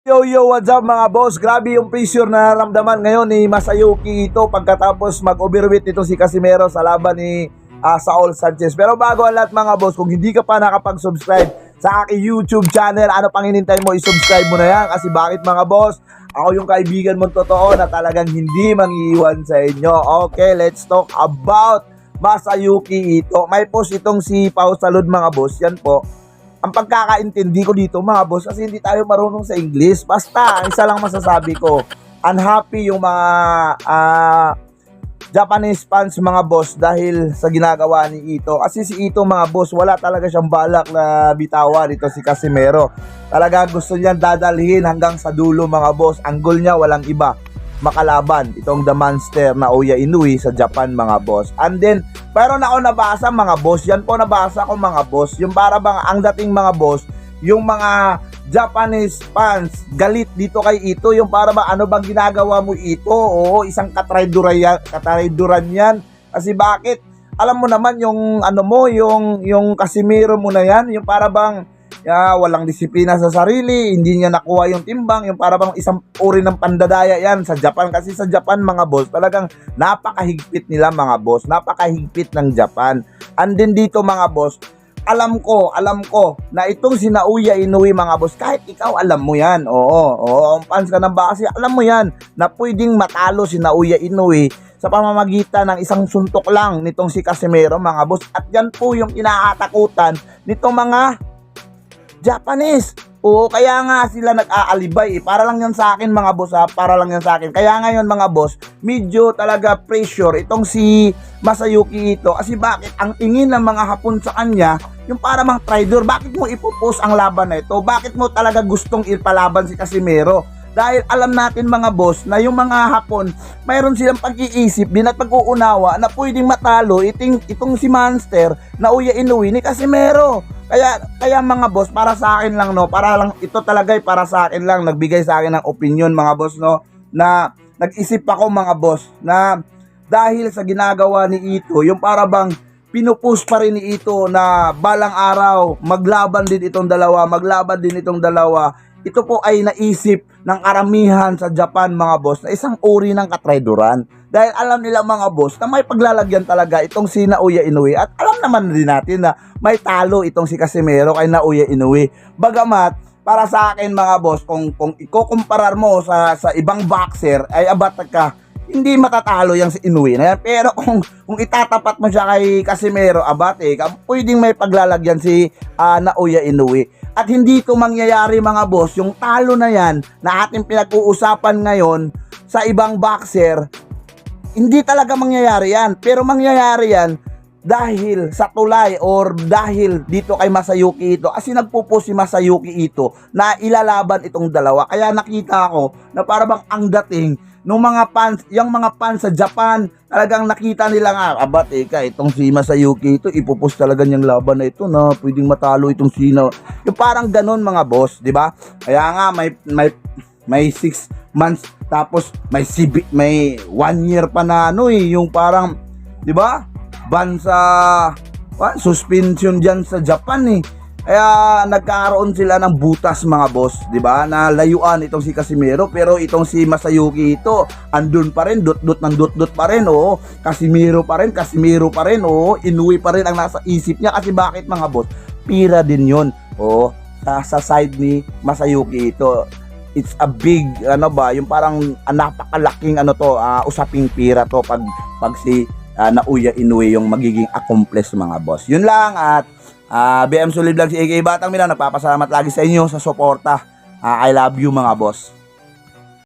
Yo, yo, what's up mga boss? Grabe yung pressure na naramdaman ngayon ni Masayuki ito pagkatapos mag-overweight ito si Casimero sa laban ni ah, Saul Sanchez. Pero bago ang lahat mga boss, kung hindi ka pa nakapag-subscribe sa aking YouTube channel, ano pang hinintay mo, i-subscribe mo na yan. Kasi bakit mga boss? Ako yung kaibigan mong totoo na talagang hindi mangiiwan sa inyo. Okay, let's talk about Masayuki ito. May post itong si Pau Salud mga boss. Yan po ang pagkakaintindi ko dito mga boss kasi hindi tayo marunong sa English. Basta, isa lang masasabi ko. Unhappy yung mga ah, Japanese fans mga boss dahil sa ginagawa ni Ito. Kasi si Ito mga boss, wala talaga siyang balak na bitawan dito si Casimero. Talaga gusto niyang dadalhin hanggang sa dulo mga boss. Ang goal niya walang iba makalaban itong The Monster na Oya Inoue sa Japan mga boss. And then, pero na nabasa mga boss, yan po nabasa ko mga boss, yung para bang ang dating mga boss, yung mga Japanese fans galit dito kay Ito, yung para ba ano bang ginagawa mo Ito? Oo, isang katrayduran yan, yan. Kasi bakit? Alam mo naman yung ano mo, yung yung Casimiro mo na yan, yung para bang ya, walang disiplina sa sarili, hindi niya nakuha yung timbang, yung para bang isang uri ng pandadaya yan sa Japan. Kasi sa Japan mga boss, talagang napakahigpit nila mga boss, napakahigpit ng Japan. And then dito mga boss, alam ko, alam ko na itong si Naoya Inoue mga boss, kahit ikaw alam mo yan. Oo, oo, fans ka ng baka alam mo yan na pwedeng matalo si Naoya Inoue sa pamamagitan ng isang suntok lang nitong si Casimero mga boss. At yan po yung inaatakutan nitong mga Japanese. Oo, kaya nga sila nag-aalibay eh. Para lang yan sa akin mga boss ha, para lang yan sa akin. Kaya ngayon mga boss, medyo talaga pressure itong si Masayuki ito. Kasi bakit? Ang tingin ng mga hapon sa kanya, yung para mang traitor, bakit mo ipupus ang laban na ito? Bakit mo talaga gustong ipalaban si Casimero? Dahil alam natin mga boss na yung mga hapon, mayroon silang pag-iisip din at pag-uunawa na pwedeng matalo iting, itong si Monster na uya inuwi ni Casimero. Kaya kaya mga boss, para sa akin lang no, para lang ito talaga ay para sa akin lang nagbigay sa akin ng opinion mga boss no na nag-isip ako mga boss na dahil sa ginagawa ni Ito, yung para bang pinupush pa rin ni Ito na balang araw maglaban din itong dalawa, maglaban din itong dalawa. Ito po ay naisip ng karamihan sa Japan mga boss na isang uri ng katrayduran. Dahil alam nila mga boss na may paglalagyan talaga itong si Naoya Inoue at alam naman din natin na may talo itong si Casimero kay Naoya Inoue. Bagamat para sa akin mga boss kung kung ikukumparar mo sa sa ibang boxer ay abat ka hindi matatalo yung si Inoue na yan. Pero kung, kung itatapat mo siya kay Casimero Abate, pwedeng may paglalagyan si ah, Naoya Inoue. At hindi ito mangyayari mga boss, yung talo na yan na ating pinag-uusapan ngayon sa ibang boxer, hindi talaga mangyayari yan. Pero mangyayari yan dahil sa tulay or dahil dito kay Masayuki ito kasi nagpupo si Masayuki ito na ilalaban itong dalawa kaya nakita ko na para bang ang dating ng mga fans yung mga fans sa Japan talagang nakita nila nga aba teka itong si Masayuki ito ipupus talaga niyang laban na ito na pwedeng matalo itong sino yung parang ganon mga boss di ba? Kaya nga may may may 6 months tapos may CB, may 1 year pa na ano eh yung parang di ba? Ban sa what, suspension diyan sa Japan eh. Kaya nagkaroon sila ng butas mga boss, 'di ba? Na layuan itong si Casimiro pero itong si Masayuki ito andun pa rin, dot-dot ng dot-dot pa rin, oh. Casimiro pa rin, Casimiro pa rin, oh. Inuwi pa rin ang nasa isip niya kasi bakit mga boss? Pira din 'yon. Oh, sa, sa side ni Masayuki ito. It's a big ano ba, yung parang ah, napakalaking ano to, ah, usaping pira to pag pag si uh, Nauya Inoue yung magiging accomplice mga boss. Yun lang at ah, BM Solid Vlog si AK Batang Milan nagpapasalamat lagi sa inyo sa suporta. Ah, I love you mga boss.